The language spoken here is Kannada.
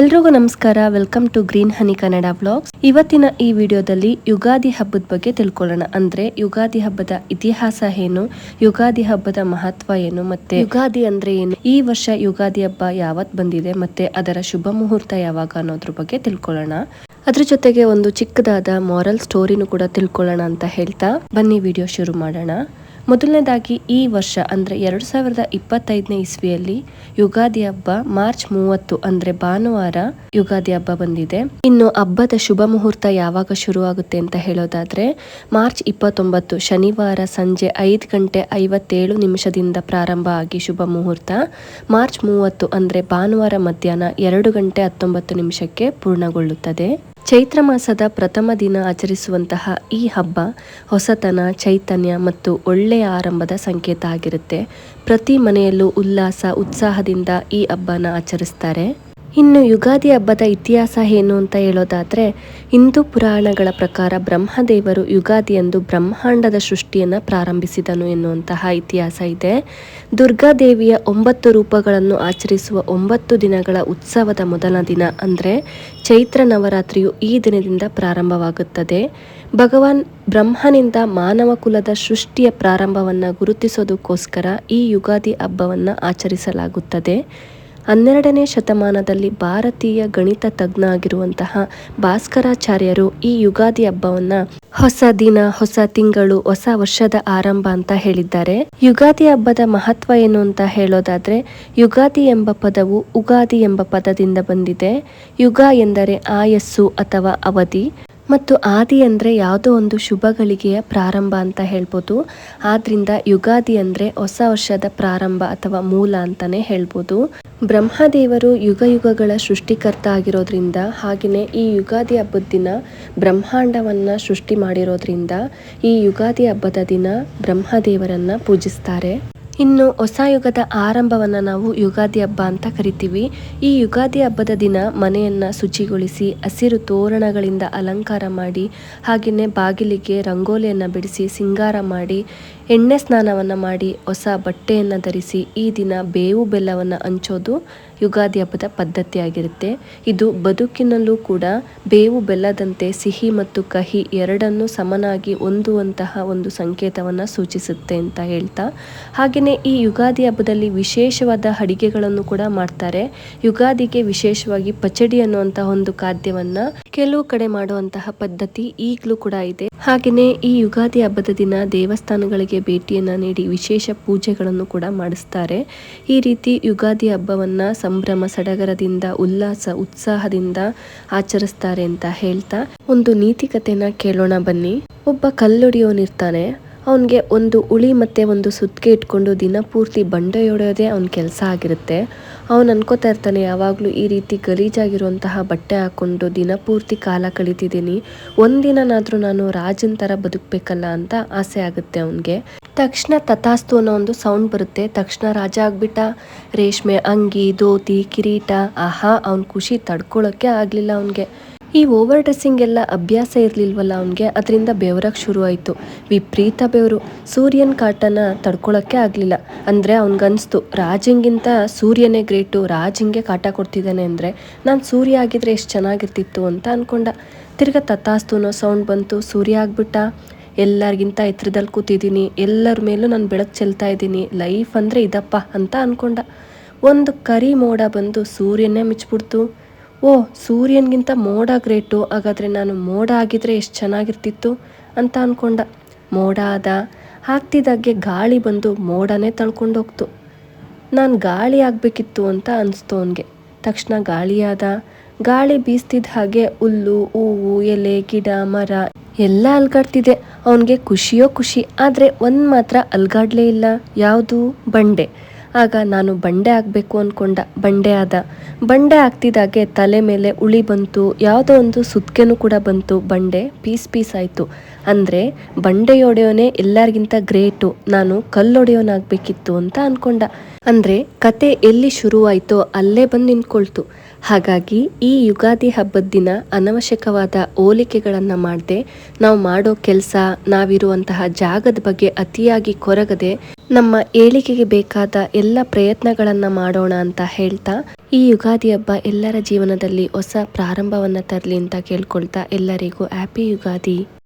ಎಲ್ರಿಗೂ ನಮಸ್ಕಾರ. Welcome to green honey Kannada blogs ಇವತ್ತಿನ ಈ ವಿಡಿಯೋದಲ್ಲಿ ಯುಗಾದಿ ಹಬ್ಬದ ಬಗ್ಗೆ ತಿಳ್ಕೊಳ್ಳೋಣ. ಅಂದ್ರೆ ಯುಗಾದಿ ಹಬ್ಬದ ಇತಿಹಾಸ ಏನು ಯುಗಾದಿ ಹಬ್ಬದ ಮಹತ್ವ ಏನು ಮತ್ತೆ ಯುಗಾದಿ ಅಂದ್ರೆ ಏನು? ಈ ವರ್ಷ ಯುಗಾದಿ ಹಬ್ಬ ಯಾವತ್ ಬಂದಿದೆ ಮತ್ತೆ ಅದರ ಶುಭ ಮುಹೂರ್ತ ಯಾವಾಗ ಅನ್ನೋದ್ರ ಬಗ್ಗೆ ತಿಳ್ಕೊಳ್ಳೋಣ. ಅದ್ರ ಜೊತೆಗೆ ಒಂದು ಚಿಕ್ಕದಾದ ಮಾರಲ್ ಸ್ಟೋರಿನೂ ಕೂಡ ತಿಳ್ಕೊಳ್ಳೋಣ ಅಂತ ಹೇಳ್ತಾ ಬನ್ನಿ ವಿಡಿಯೋ ಶುರು ಮಾಡೋಣ. ಮೊದಲನೇದಾಗಿ ಈ ವರ್ಷ ಅಂದರೆ ಎರಡು ಸಾವಿರದ ಇಪ್ಪತ್ತೈದನೇ ಇಸ್ವಿಯಲ್ಲಿ ಯುಗಾದಿ ಹಬ್ಬ ಮಾರ್ಚ್ ಮೂವತ್ತು ಅಂದರೆ ಭಾನುವಾರ ಯುಗಾದಿ ಹಬ್ಬ ಬಂದಿದೆ. ಇನ್ನು ಹಬ್ಬದ ಶುಭ ಮುಹೂರ್ತ ಯಾವಾಗ ಶುರುವಾಗುತ್ತೆ ಅಂತ ಹೇಳೋದಾದ್ರೆ ಮಾರ್ಚ್ ಇಪ್ಪತ್ತೊಂಬತ್ತು ಶನಿವಾರ ಸಂಜೆ ಐದು ಗಂಟೆ ಐವತ್ತೇಳು ನಿಮಿಷದಿಂದ ಪ್ರಾರಂಭ ಆಗಿ ಶುಭ ಮುಹೂರ್ತ. ಮಾರ್ಚ್ ಮೂವತ್ತು ಅಂದರೆ ಭಾನುವಾರ ಮಧ್ಯಾಹ್ನ ಎರಡು ಗಂಟೆ ಹತ್ತೊಂಬತ್ತು ನಿಮಿಷಕ್ಕೆ ಪೂರ್ಣಗೊಳ್ಳುತ್ತದೆ. ಚೈತ್ರ ಮಾಸದ ಪ್ರಥಮ ದಿನ ಆಚರಿಸುವಂತಹ ಈ ಹಬ್ಬ ಹೊಸತನ, ಚೈತನ್ಯ ಮತ್ತು ಒಳ್ಳೆಯ ಆರಂಭದ ಸಂಕೇತ ಆಗಿರುತ್ತೆ. ಪ್ರತಿ ಮನೆಯಲ್ಲೂ ಉಲ್ಲಾಸ, ಉತ್ಸಾಹದಿಂದ ಈ ಹಬ್ಬನ ಆಚರಿಸ್ತಾರೆ. ಇನ್ನು ಯುಗಾದಿ ಹಬ್ಬದ ಇತಿಹಾಸ ಏನು ಅಂತ ಹೇಳೋದಾದರೆ, ಹಿಂದೂ ಪುರಾಣಗಳ ಪ್ರಕಾರ ಬ್ರಹ್ಮದೇವರು ಯುಗಾದಿಯಂದು ಬ್ರಹ್ಮಾಂಡದ ಸೃಷ್ಟಿಯನ್ನು ಪ್ರಾರಂಭಿಸಿದನು ಎನ್ನುವಂತಹ ಇತಿಹಾಸ ಇದೆ. ದುರ್ಗಾದೇವಿಯ ಒಂಬತ್ತು ರೂಪಗಳನ್ನು ಆಚರಿಸುವ ಒಂಬತ್ತು ದಿನಗಳ ಉತ್ಸವದ ಮೊದಲ ದಿನ ಅಂದರೆ ಚೈತ್ರ ನವರಾತ್ರಿಯು ಈ ದಿನದಿಂದ ಪ್ರಾರಂಭವಾಗುತ್ತದೆ. ಭಗವಾನ್ ಬ್ರಹ್ಮನಿಂದ ಮಾನವ ಕುಲದ ಸೃಷ್ಟಿಯ ಪ್ರಾರಂಭವನ್ನು ಗುರುತಿಸೋದಕ್ಕೋಸ್ಕರ ಈ ಯುಗಾದಿ ಹಬ್ಬವನ್ನು ಆಚರಿಸಲಾಗುತ್ತದೆ. ಹನ್ನೆರಡನೇ ಶತಮಾನದಲ್ಲಿ ಭಾರತೀಯ ಗಣಿತ ತಜ್ಞ ಆಗಿರುವಂತಹ ಭಾಸ್ಕರಾಚಾರ್ಯರು ಈ ಯುಗಾದಿ ಹಬ್ಬವನ್ನ ಹೊಸ ದಿನ, ಹೊಸ ತಿಂಗಳು, ಹೊಸ ವರ್ಷದ ಆರಂಭ ಅಂತ ಹೇಳಿದ್ದಾರೆ. ಯುಗಾದಿ ಹಬ್ಬದ ಮಹತ್ವ ಏನು ಅಂತ ಹೇಳೋದಾದ್ರೆ, ಯುಗಾದಿ ಎಂಬ ಪದವು ಉಗಾದಿ ಎಂಬ ಪದದಿಂದ ಬಂದಿದೆ. ಯುಗ ಎಂದರೆ ಆಯಸ್ಸು ಅಥವಾ ಅವಧಿ ಮತ್ತು ಆದಿ ಅಂದರೆ ಯಾವುದೋ ಒಂದು ಶುಭ ಗಳಿಗೆಯ ಪ್ರಾರಂಭ ಅಂತ ಹೇಳ್ಬೋದು. ಆದ್ದರಿಂದ ಯುಗಾದಿ ಅಂದರೆ ಹೊಸ ವರ್ಷದ ಪ್ರಾರಂಭ ಅಥವಾ ಮೂಲ ಅಂತಾನೆ ಹೇಳ್ಬೋದು. ಬ್ರಹ್ಮದೇವರು ಯುಗ ಯುಗಗಳ ಸೃಷ್ಟಿಕರ್ತ ಆಗಿರೋದ್ರಿಂದ ಹಾಗೆಯೇ ಈ ಯುಗಾದಿ ಹಬ್ಬದ ದಿನ ಬ್ರಹ್ಮಾಂಡವನ್ನು ಸೃಷ್ಟಿ ಮಾಡಿರೋದ್ರಿಂದ ಈ ಯುಗಾದಿ ಹಬ್ಬದ ದಿನ ಬ್ರಹ್ಮದೇವರನ್ನು ಪೂಜಿಸ್ತಾರೆ. ಇನ್ನು ಹೊಸ ಯುಗದ ಆರಂಭವನ್ನು ನಾವು ಯುಗಾದಿ ಹಬ್ಬ ಅಂತ ಕರಿತೀವಿ. ಈ ಯುಗಾದಿ ಹಬ್ಬದ ದಿನ ಮನೆಯನ್ನ ಶುಚಿಗೊಳಿಸಿ, ಹಸಿರು ತೋರಣಗಳಿಂದ ಅಲಂಕಾರ ಮಾಡಿ ಹಾಗೆಯೇ ಬಾಗಿಲಿಗೆ ರಂಗೋಲಿಯನ್ನು ಬಿಡಿಸಿ, ಸಿಂಗಾರ ಮಾಡಿ, ಎಣ್ಣೆ ಸ್ನಾನವನ್ನು ಮಾಡಿ, ಹೊಸ ಬಟ್ಟೆಯನ್ನು ಧರಿಸಿ ಈ ದಿನ ಬೇವು ಬೆಲ್ಲವನ್ನು ಹಂಚೋದು ಯುಗಾದಿ ಹಬ್ಬದ ಪದ್ಧತಿಯಾಗಿರುತ್ತೆ ಇದು ಬದುಕಿನಲ್ಲೂ ಕೂಡ ಬೇವು ಬೆಲ್ಲದಂತೆ ಸಿಹಿ ಮತ್ತು ಕಹಿ ಎರಡನ್ನೂ ಸಮನಾಗಿ ಹೊಂದುವಂತಹ ಒಂದು ಸಂಕೇತವನ್ನು ಸೂಚಿಸುತ್ತೆ ಅಂತ ಹೇಳ್ತಾ. ಹಾಗೆಯೇ ಈ ಯುಗಾದಿ ಹಬ್ಬದಲ್ಲಿ ವಿಶೇಷವಾದ ಅಡಿಗೆಗಳನ್ನು ಕೂಡ ಮಾಡ್ತಾರೆ. ಯುಗಾದಿಗೆ ವಿಶೇಷವಾಗಿ ಪಚಡಿ ಅನ್ನುವಂತಹ ಒಂದು ಖಾದ್ಯವನ್ನ ಕೆಲವು ಕಡೆ ಮಾಡುವಂತಹ ಪದ್ಧತಿ ಈಗಲೂ ಕೂಡ ಇದೆ. ಹಾಗೆಯೇ ಈ ಯುಗಾದಿ ಹಬ್ಬದ ದಿನ ದೇವಸ್ಥಾನಗಳಿಗೆ ಭೇಟಿಯನ್ನ ನೀಡಿ ವಿಶೇಷ ಪೂಜೆಗಳನ್ನು ಕೂಡ ಮಾಡಿಸ್ತಾರೆ. ಈ ರೀತಿ ಯುಗಾದಿ ಹಬ್ಬವನ್ನ ಸಂಭ್ರಮ, ಸಡಗರದಿಂದ, ಉಲ್ಲಾಸ, ಉತ್ಸಾಹದಿಂದ ಆಚರಿಸ್ತಾರೆ ಅಂತ ಹೇಳ್ತಾ ಒಂದು ನೀತಿ ಕಥೆನ ಕೇಳೋಣ ಬನ್ನಿ. ಒಬ್ಬ ಕಲ್ಲೊಡೆಯೋನಿರ್ತಾನೆ ಅವನಿಗೆ ಒಂದು ಉಳಿ ಮತ್ತು ಒಂದು ಸುತ್ತಿಗೆ ಇಟ್ಕೊಂಡು ದಿನಪೂರ್ತಿ ಬಂಡೆ ಹೊಡೆಯೋದೇ ಅವನ ಕೆಲಸ ಆಗಿರುತ್ತೆ. ಅವನು ಅನ್ಕೋತಾ ಇರ್ತಾನೆ, ಯಾವಾಗಲೂ ಈ ರೀತಿ ಗಲೀಜಾಗಿರುವಂತಹ ಬಟ್ಟೆ ಹಾಕ್ಕೊಂಡು ದಿನಪೂರ್ತಿ ಕಾಲ ಕಳೀತಿದ್ದೀನಿ. ಒಂದಿನನಾದರೂ ನಾನು ರಾಜನ ಥರ ಬದುಕಬೇಕಲ್ಲ ಅಂತ ಆಸೆ ಆಗುತ್ತೆ ಅವನಿಗೆ. ತಕ್ಷಣ ತಥಾಸ್ತು ಅನ್ನೋ ಒಂದು ಸೌಂಡ್ ಬರುತ್ತೆ. ತಕ್ಷಣ ರಾಜ ಆಗ್ಬಿಟ್ಟ. ರೇಷ್ಮೆ ಅಂಗಿ, ಧೋತಿ, ಕಿರೀಟ, ಆಹಾ, ಅವನ ಖುಷಿ ತಡ್ಕೊಳ್ಳೋಕ್ಕೆ ಆಗಲಿಲ್ಲ ಅವನಿಗೆ. ಈ ಓವರ್ ಡ್ರೆಸ್ಸಿಂಗ್ ಎಲ್ಲ ಅಭ್ಯಾಸ ಇರಲಿಲ್ವಲ್ಲ ಅವನಿಗೆ? ಅದರಿಂದ ಬೆವರಕ್ಕೆ ಶುರುವಾಯಿತು ವಿಪರೀತ ಬೆವರು. ಸೂರ್ಯನ ಕಾಟನ ತಡ್ಕೊಳ್ಳೋಕ್ಕೆ ಆಗಲಿಲ್ಲ. ಅಂದರೆ ಅವನಿಗನ್ನಿಸ್ತು ರಾಜಂಗಿಂತ ಸೂರ್ಯನೇ ಗ್ರೇಟು ರಾಜಂಗೆ ಕಾಟ ಕೊಡ್ತಿದ್ದಾನೆ ಅಂದರೆ ನಾನು ಸೂರ್ಯ ಆಗಿದ್ರೆ ಎಷ್ಟು ಚೆನ್ನಾಗಿರ್ತಿತ್ತು ಅಂತ ಅಂದ್ಕೊಂಡ ತಿರ್ಗಾ ಅನ್ನೋ ಸೌಂಡ್ ಬಂತು, ಸೂರ್ಯ ಆಗ್ಬಿಟ್ಟ. ಎಲ್ಲರಿಗಿಂತ ಎತ್ತರದಲ್ಲಿ ಕೂತಿದ್ದೀನಿ ಎಲ್ಲರ ಮೇಲೂ ನಾನು ಬೆಳಕು ಚೆಲ್ತಾ ಇದ್ದೀನಿ, ಲೈಫ್ ಅಂದರೆ ಇದಪ್ಪ ಅಂತ ಅಂದ್ಕೊಂಡ ಒಂದು ಕರಿ ಮೋಡ ಬಂದು ಸೂರ್ಯನೇ ಮಿಚ್ಬಿಡ್ತು. ಓ, ಸೂರ್ಯನಿಗಿಂತ ಮೋಡ ಗ್ರೇಟು. ಹಾಗಾದರೆ ನಾನು ಮೋಡ ಆಗಿದ್ರೆ ಎಷ್ಟು ಚೆನ್ನಾಗಿರ್ತಿತ್ತು ಅಂತ ಅಂದ್ಕೊಂಡ ಮೋಡ ಆದ ಹಾಕ್ತಿದ್ದಾಗೆ ಗಾಳಿ ಬಂದು ಮೋಡನೇ ತಳ್ಕೊಂಡೋಗ್ತು. ನಾನು ಗಾಳಿ ಆಗಬೇಕಿತ್ತು ಅಂತ ಅನಿಸ್ತು ಅವನಿಗೆ. ತಕ್ಷಣ ಗಾಳಿ ಗಾಳಿ ಬೀಸ್ತಿದ್ದ ಹಾಗೆ ಹುಲ್ಲು, ಹೂವು, ಎಲೆ, ಗಿಡ, ಮರ ಎಲ್ಲ ಅಲ್ಗಾಡ್ತಿದೆ. ಅವನಿಗೆ ಖುಷಿಯೋ ಖುಷಿ. ಆದರೆ ಒಂದು ಮಾತ್ರ ಅಲ್ಗಾಡ್ಲೇ ಇಲ್ಲ. ಯಾವುದು? ಬಂಡೆ. ಆಗ ನಾನು ಬಂಡೆ ಆಗಬೇಕು ಅಂದ್ಕೊಂಡ ಬಂಡೆ ಆದ. ಬಂಡೆ ಆಗ್ತಿದ್ದಾಗೆ ತಲೆ ಮೇಲೆ ಉಳಿ ಬಂತು. ಯಾವುದೋ ಒಂದು ಸುತ್ತಿಗೆನೂ ಕೂಡ ಬಂತು. ಬಂಡೆ ಪೀಸ್ ಪೀಸ್ ಆಯಿತು. ಅಂದರೆ ಬಂಡೆ ಒಡೆಯೋನೇ ಎಲ್ಲರಿಗಿಂತ ಗ್ರೇಟು. ನಾನು ಕಲ್ಲೊಡೆಯೋನಾಗಬೇಕಿತ್ತು ಅಂತ ಅಂದ್ಕೊಂಡ ಅಂದರೆ ಕತೆ ಎಲ್ಲಿ ಶುರುವಾಯಿತೋ ಅಲ್ಲೇ ಬಂದು ನಿಂತ್ಕೊಳ್ತು. ಹಾಗಾಗಿ ಈ ಯುಗಾದಿ ಹಬ್ಬದ ದಿನ ಅನವಶ್ಯಕವಾದ ಹೋಲಿಕೆಗಳನ್ನು ಮಾಡದೆ ನಾವು ಮಾಡೋ ಕೆಲಸ, ನಾವಿರುವಂತಹ ಜಾಗದ ಬಗ್ಗೆ ಅತಿಯಾಗಿ ಕೊರಗದೆ ನಮ್ಮ ಏಳಿಗೆಗೆ ಬೇಕಾದ ಎಲ್ಲ ಪ್ರಯತ್ನಗಳನ್ನು ಮಾಡೋಣ ಅಂತ ಹೇಳ್ತಾ ಈ ಯುಗಾದಿ ಹಬ್ಬ ಎಲ್ಲರ ಜೀವನದಲ್ಲಿ ಹೊಸ ಪ್ರಾರಂಭವನ್ನ ತರಲಿ ಅಂತ ಕೇಳ್ಕೊಳ್ತಾ ಎಲ್ಲರಿಗೂ ಹ್ಯಾಪಿ ಯುಗಾದಿ.